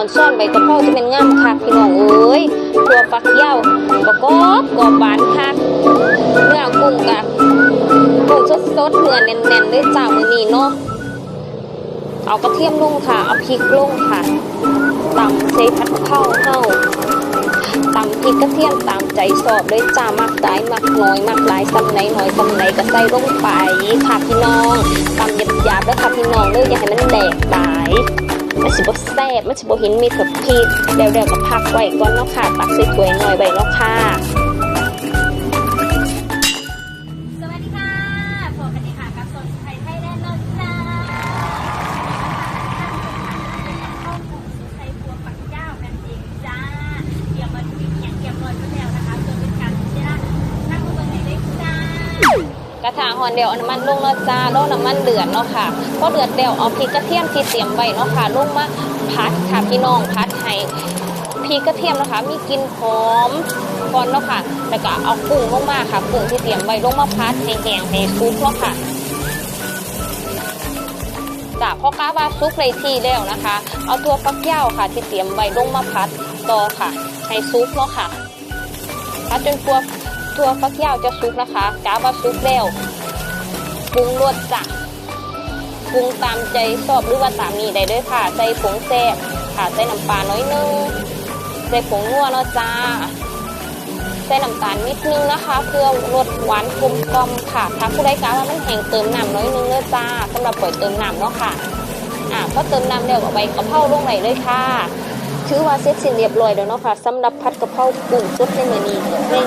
อนซ่อนใบกระเพราจะเป็นงามคักพี่น้องเอ้ยตัวฟักเยาวก็กอบกอบบานคักเนื้อกุ้งกะกุ้งสดๆเนื้อแน่นๆด้วยจ้ามือนี้เนาะเอากระเทียมลงค่ะ เอาพริกลงค่ะตำใส่ผัดเพราเฮาตำพริกกระเทียมตามใจสอบเลยจ้ามักหลายมักน้อยมักหลายซำไหนน้อยซำไหนก็ใส่ลงไปค่ะพี่น้องตำหยาบๆแล้วค่ะพี่น้องเลยอย่าให้มันแดกหลาย มันสิบแซ่บมันสิบเห็นมีกับพริกเดี๋ยวๆกับพักไว้ก่อนเนาะค่ะ ตักใส่ถ้วยหน่อยไว้เนาะค่ะ กระถางหอนเดียวเอาน้ำมันลงเนาะจ้าแล้วน้ำมันเดือดเนาะค่ะพอเดือดเดียวเอาพริกกระเทียมที่เตรียมไว้เนาะค่ะลงมาพัดค่ะพี่น้องพัดให้พริกกระเทียมนะคะ มีกลิ่นหอมก่อนเนาะค่ะแล้วก็เอากุ้งลงมาค่ะกุ้งที่เตรียมไว้ลงมาพัดให้แห้งให้ซุปเนาะค่ะจ้ะพอกาบาซุปเลยที่แล้วนะคะ เอาตัวฟักยาวค่ะ ที่เตรียมไว้ลงมาพัดต่อค่ะ ให้ซุปเนาะค่ะพัดจนตัว ตัวฟักยาวจะซุปนะคะกาบาซุปแล้วปรุงรสจ้ะปรุงตามใจชอบหรือว่าตามนี้ได้เลยค่ะ ใส่ผงแซ่บค่ะใส่น้ำปลาน้อยนึงใส่ผงนัวเนาะจ้าใส่น้ำตาลนิดนึงนะคะ เพื่อลดหวานกลมกล่อมค่ะถ้าผู้ใดกาว่ามันแห้งเติมน้ำน้อยนึงเลยจ้าสำหรับปล่อยเติมน้ำเนาะค่ะอ่าพอเติมน้ำแล้วเอาใบกระเพราลงไหลเลยค่ะ ถือว่าเสร็จสิ้นเรียบร้อยแล้วเนาะค่ะสำหรับผัดกะเพรากุ้งสดในมื้อนี้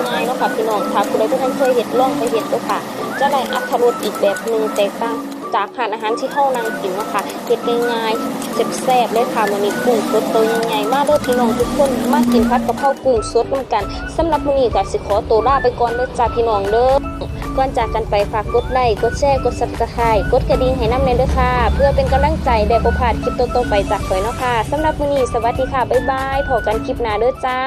ง่ายๆเนาะค่ะพี่น้องถ้าผู้ใดผู้ท่านเคยเห็ดลองไปเห็ดด้วยค่ะ จะได้อัตรสอีกแบบหนึงแตกต่างจากอาหารอาหารที่เฮานางกินเนาะค่ะเฮ็ดง่ายๆแซ่บๆเลยค่ะมื้อนี้กุ้งสดตัวใหญ่ๆมาเด้อพี่น้องทุกคนมากินผัดกะเพรากุ้งสดนำกันสำหรับมื้อนี้ก็สิขอตัวลาไปก่อนเด้อจ้าพี่น้องเด้อ ก่อนจากกันไปฝากกดไลค์กดแชร์กดซับสไครต์กดกระดิ่งให้น้ำเนยด้วยค่ะ เพื่อเป็นกำลังใจได้บ่พาดคลิปโตๆไปจากข่อยเนาะค่ะสำหรับมื้อนี้สวัสดีค่ะ บ๊ายบายพบกันคลิปหน้าเด้อจ้า